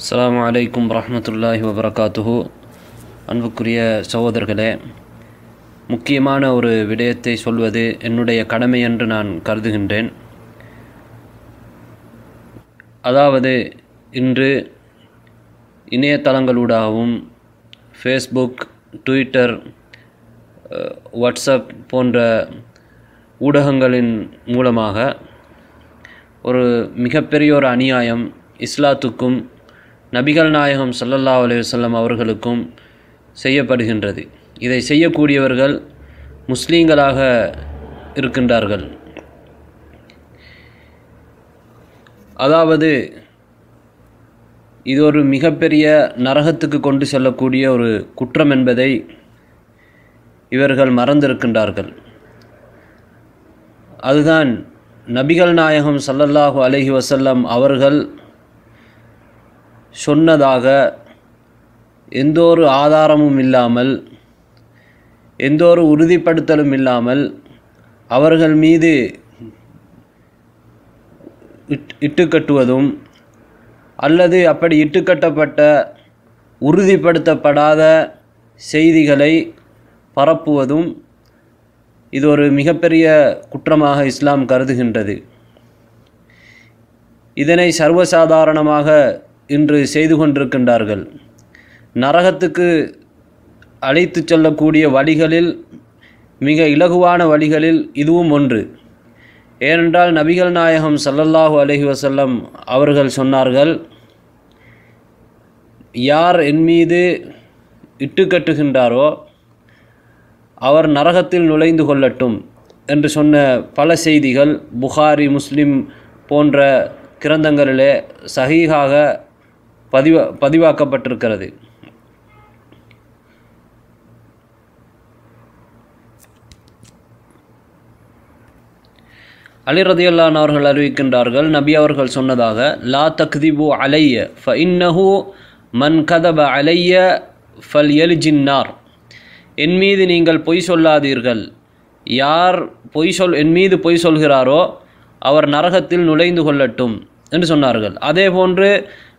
அஸ்லாம் அலைக்கும் வரஹ்மத்துல்லாஹி வபரகாத்துஹு அன்புக்குரிய சகோதரர்களே முக்கியமான ஒரு விடயத்தை சொல்வது என்னுடைய கடமை என்று நான் கருதுகின்றேன். அதாவது இன்று இணையதளங்களூடாகவும் ஃபேஸ்புக் ட்விட்டர் வாட்ஸ்அப் போன்ற ஊடகங்களின் மூலமாக ஒரு மிகப்பெரிய ஒரு அநியாயம் இஸ்லாத்துக்கும் நபிகள் நாயகம் சல்லல்லா அலைஹி அவர்களுக்கும் செய்யப்படுகின்றது. இதை செய்யக்கூடியவர்கள் முஸ்லீம்களாக இருக்கின்றார்கள். அதாவது இது ஒரு மிகப்பெரிய நரகத்துக்கு கொண்டு செல்லக்கூடிய ஒரு குற்றம் என்பதை இவர்கள் மறந்திருக்கின்றார்கள். அதுதான் நபிகள் நாயகம் சல்லல்லாஹு அலஹி வசல்லம் அவர்கள் சொன்னதாக எந்த ஒரு ஆதாரமும் இல்லாமல் எந்த ஒரு உறுதிப்படுத்தலும் இல்லாமல் அவர்கள் மீது இட் இட்டுக்கட்டுவதும் அல்லது அப்படி இட்டுக்கட்டப்பட்ட உறுதிப்படுத்தப்படாத செய்திகளை பரப்புவதும் இது ஒரு மிகப்பெரிய குற்றமாக இஸ்லாம் கருதுகின்றது. இதனை சர்வசாதாரணமாக இன்று செய்து கொண்டிருக்கின்றார்கள். நரகத்துக்கு அழைத்து செல்லக்கூடிய வழிகளில் மிக இலகுவான வழிகளில் இதுவும் ஒன்று. ஏனென்றால் நபிகள் நாயகம் சல்லல்லாஹு அலஹி வசல்லம் அவர்கள் சொன்னார்கள் யார் என் மீது இட்டுக்கட்டுகின்றாரோ அவர் நரகத்தில் நுழைந்து கொள்ளட்டும் என்று சொன்ன பல செய்திகள் புகாரி முஸ்லிம் போன்ற கிரந்தங்களிலே சகிகாக பதிவா பதிவாக்கப்பட்டிருக்கிறது. அலி ரதியுல்லான் அவர்கள் அறிவிக்கின்றார்கள் நபி அவர்கள் சொன்னதாக லா தக்திபு அலைய ஃப இன்னஹு மன் கதப அலைய ஃபல் எலிஜின்னார் என் மீது நீங்கள் பொய் சொல்லாதீர்கள். யார் பொய் சொல் என் மீது பொய் சொல்கிறாரோ அவர் நரகத்தில் நுழைந்து கொள்ளட்டும் என்று சொன்னார்கள். அதே போன்று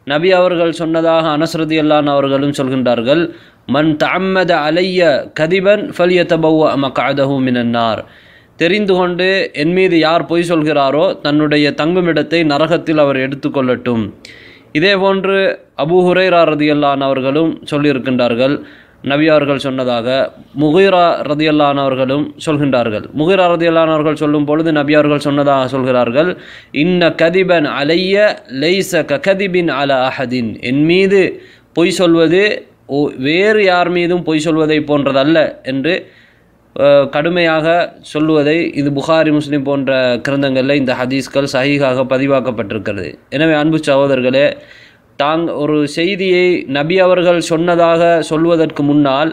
நபி அவர்கள் சொன்னதாக அனஸ்ரதி அல்லான் அவர்களும் சொல்கின்றார்கள் மன் தம்மத அலைய கதிபன் ஃபல்யதபவ மகாதஹு மினன்னார். தெரிந்து கொண்டு என் மீது யார் பொய் சொல்கிறாரோ தன்னுடைய தங்குமிடத்தை நரகத்தில் அவர் எடுத்துக்கொள்ளட்டும் இதே போன்று அபூ ஹுரைரா ரதியல்லான் அவர்களும் சொல்லியிருக்கின்றார்கள் நபி அவர்கள் சொன்னதாக முகிரா ரதியல்லானவர்களும் சொல்கின்றார்கள். முகிரா ரதியல்லானவர்கள் சொல்லும் பொழுது நபி அவர்கள் சொன்னதாக சொல்கிறார்கள் இன்ன கதிபன் அலைய லைச கதிபின் அல அஹதின். என் மீது பொய் சொல்வது ஓ- வேறு யார் மீதும் பொய் சொல்வதை போன்றதல்ல என்று கடுமையாக சொல்லுவதை இது புகாரி முஸ்லீம் போன்ற கிரந்தங்களில் இந்த ஹதீஸ்கள் சஹீகாக பதிவாக்கப்பட்டிருக்கிறது. எனவே அன்பு சகோதரர்களே தாங் ஒரு செய்தியை நபி அவர்கள் சொன்னதாக சொல்வதற்கு முன்னால்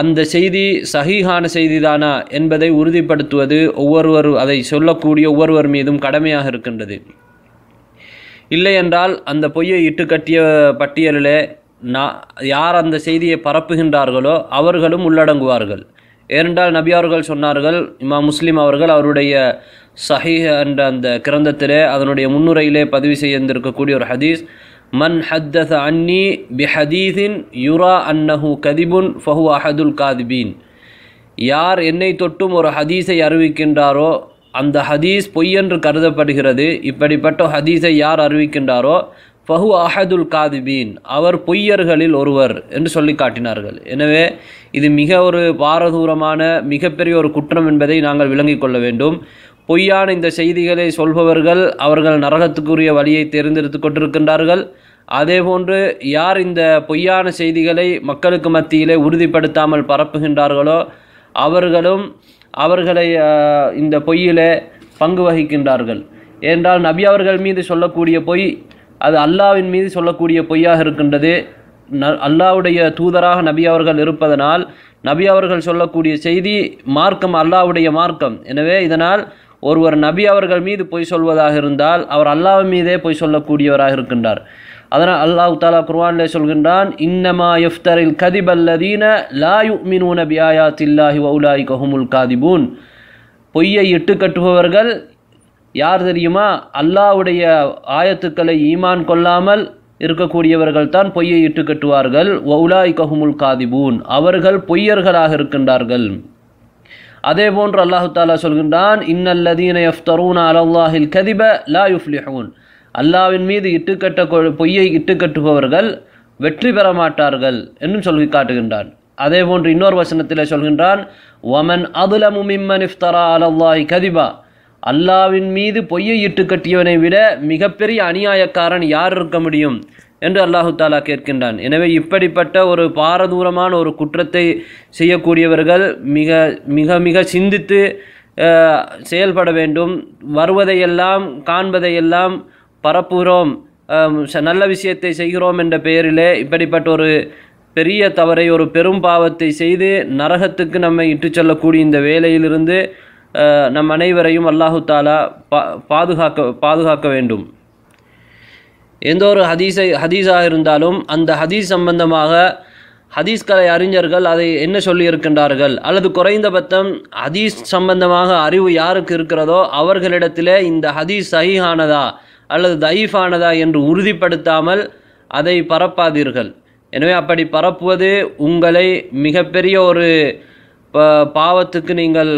அந்த செய்தி சகிஹான செய்திதானா என்பதை உறுதிப்படுத்துவது ஒவ்வொருவர் அதை சொல்லக்கூடிய ஒவ்வொருவர் மீதும் கடமையாக இருக்கின்றது. இல்லை என்றால் அந்த பொய்யை இட்டுக்கட்டிய பட்டியலிலே நான் யார் அந்த செய்தியை பரப்புகின்றார்களோ அவர்களும் உள்ளடங்குவார்கள். ஏனென்றால் நபி அவர்கள் சொன்னார்கள் இமா முஸ்லீம் அவர்கள் அவருடைய சஹீஹ் என்ற அந்த கிரந்தத்திலே அதனுடைய முன்னுரையிலே பதிவு செய்திருக்கக்கூடிய ஒரு ஹதீஸ் மன் ஹத்தத அன்னி பிஹதீஸின் யுரா அன்னஹு கதிபுன் ஃபஹு அஹதுல் காதிபீன் யார் என்னை தொட்டும் ஒரு ஹதீஸை அறிவிக்கின்றாரோ அந்த ஹதீஸ் பொய்யென்று கருதப்படுகிறது. இப்படிப்பட்ட ஹதீஸை யார் அறிவிக்கின்றாரோ ஃபஹு அஹதுல் காதிபீன். அவர் பொய்யர்களில் ஒருவர் என்று சொல்லி காட்டினார்கள். எனவே இது மிக ஒரு பாரதூரமான மிகப்பெரிய ஒரு குற்றம் என்பதை நாங்கள் விளங்கிக் கொள்ள வேண்டும். பொய்யான இந்த செய்திகளை சொல்பவர்கள் அவர்கள் நரகத்துக்குரிய வழியை தேர்ந்தெடுத்து கொண்டிருக்கின்றார்கள். அதேபோன்று யார் இந்த பொய்யான செய்திகளை மக்களுக்கு மத்தியிலே உறுதிப்படுத்தாமல் பரப்புகின்றார்களோ அவர்களும் அவர்களை இந்த பொய்யிலே பங்கு வகிக்கின்றார்கள். ஏனென்றால் நபி அவர்கள் மீது சொல்லக்கூடிய பொய் அது அல்லாவின் மீது சொல்லக்கூடிய பொய்யாக இருக்கின்றது. ந அல்லாவுடைய தூதராக நபி அவர்கள் இருப்பதனால் நபி அவர்கள் சொல்லக்கூடிய செய்தி மார்க்கம் அல்லாவுடைய மார்க்கம். எனவே இதனால் ஒருவர் நபி அவர்கள் மீது பொய் சொல்வதாக இருந்தால் அவர் அல்லாஹ் மீதே பொய் சொல்லக்கூடியவராக இருக்கின்றார். அதனால் அல்லாஹ் தாலா குர்ஆனிலே சொல்கின்றான் இன்னமா யஃப்தரில் கதிபல்லதீன லா ஆயா தில்லாஹி வவுலாய் கஹுமுல் காதிபூன். பொய்யை இட்டு கட்டுபவர்கள் யார் தெரியுமா? அல்லாஹ்வுடைய ஆயத்துக்களை ஈமான் கொள்ளாமல் இருக்கக்கூடியவர்கள் தான் பொய்யை இட்டு கட்டுவார்கள். ஒவுலாய் கஹுமுல் காதிபூன். அவர்கள் பொய்யர்களாக இருக்கின்றார்கள். அதே போன்று அல்லாஹு தாலா சொல்கின்றான் இன்னல்லதீன யஃப்தரூன அலல்லாஹில் கதிப லா யுஃப்லிஹூன். அல்லாவின் மீது இட்டுக்கட்ட கொ- பொய்யை இட்டுக்கட்டுபவர்கள் வெற்றி பெற மாட்டார்கள் என்றும் சொல்லி காட்டுகின்றான். அதே போன்று இன்னொரு வசனத்தில் சொல்கின்றான் ஒமன் அதுலமு மிம்மன் இஃப்தரா அலல்லாஹி கதிபா. அல்லாவின் மீது பொய்யை இட்டு கட்டியவனை விட மிகப்பெரிய அநியாயக்காரன் யார் இருக்க முடியும்? என்று அல்லாஹு தாலா கேட்கின்றான். எனவே இப்படிப்பட்ட ஒரு பாரதூரமான ஒரு குற்றத்தை செய்யக்கூடியவர்கள் மிக மிக மிக சிந்தித்து செயல்பட வேண்டும். வருவதையெல்லாம் காண்பதையெல்லாம் பரப்புகிறோம். நல்ல விஷயத்தை செய்கிறோம் என்ற பெயரிலே இப்படிப்பட்ட ஒரு பெரிய தவறை ஒரு பெரும் பாவத்தை செய்து நரகத்துக்கு நம்மை இட்டு செல்லக்கூடிய இந்த வேலையிலிருந்து நம் அனைவரையும் அல்லாஹு தாலா பா பாதுகாக்க பாதுகாக்க வேண்டும். எந்த ஒரு ஹதீஸை ஹதீஸாக இருந்தாலும் அந்த ஹதீஸ் சம்பந்தமாக ஹதீஸ்கலை அறிஞர்கள் அதை என்ன சொல்லியிருக்கின்றார்கள்? அல்லது குறைந்தபட்சம் ஹதீஸ் சம்பந்தமாக அறிவு யாருக்கு இருக்கிறதோ அவர்களிடத்திலே இந்த ஹதீஸ் சஹிஹானதா அல்லது தயீஃபானதா என்று உறுதிப்படுத்தாமல் அதை பரப்பாதீர்கள். எனவே அப்படி பரப்புவது உங்களை மிகப்பெரிய ஒரு ப- பாவத்துக்கு நீங்கள்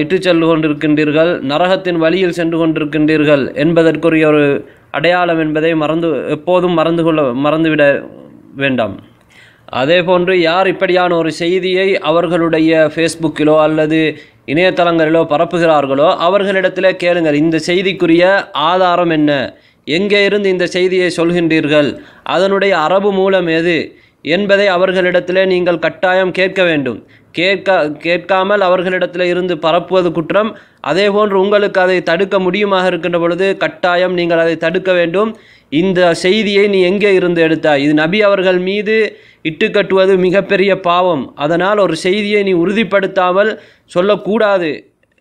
இட்டு சென்று கொண்டிருக்கின்றீர்கள் நரகத்தின் வழியில் சென்று கொண்டிருக்கின்றீர்கள் என்பதற்குரிய ஒரு அடையாளம் என்பதை மறந்து எப்போதும் மறந்து கொள்ள மறந்துவிட வேண்டாம். அதே போன்று யார் இப்படியான ஒரு செய்தியை அவர்களுடைய ஃபேஸ்புக்கிலோ அல்லது இணையதளங்களிலோ பரப்புகிறார்களோ அவர்களிடத்தில் கேளுங்கள். இந்த செய்திக்குரிய ஆதாரம் என்ன? எங்கே இருந்து இந்த செய்தியை சொல்கின்றீர்கள்? அதனுடைய அரபு மூலம் எது? என்பதை அவர்களிடத்திலே நீங்கள் கட்டாயம் கேட்க வேண்டும். கேட்க கேட்காமல் அவர்களிடத்தில் இருந்து பரப்புவது குற்றம். அதே போன்று உங்களுக்கு அதை தடுக்க முடியுமாக இருக்கின்ற பொழுது கட்டாயம் நீங்கள் அதை தடுக்க வேண்டும். இந்த செய்தியை நீ எங்கே இருந்து எடுத்தாய்? இது நபி அவர்கள் மீது இட்டு கட்டுவது மிகப்பெரிய பாவம். அதனால் ஒரு செய்தியை நீ உறுதிப்படுத்தாமல் சொல்லக்கூடாது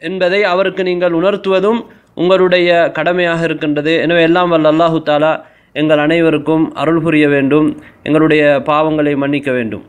என்பதை அவருக்கு நீங்கள் உணர்த்துவதும் உங்களுடைய கடமையாக இருக்கின்றது. எனவே எல்லாம் வல்ல அல்லாஹு தாலா எங்கள் அனைவருக்கும் அருள் புரிய வேண்டும். எங்களுடைய பாவங்களை மன்னிக்க வேண்டும்.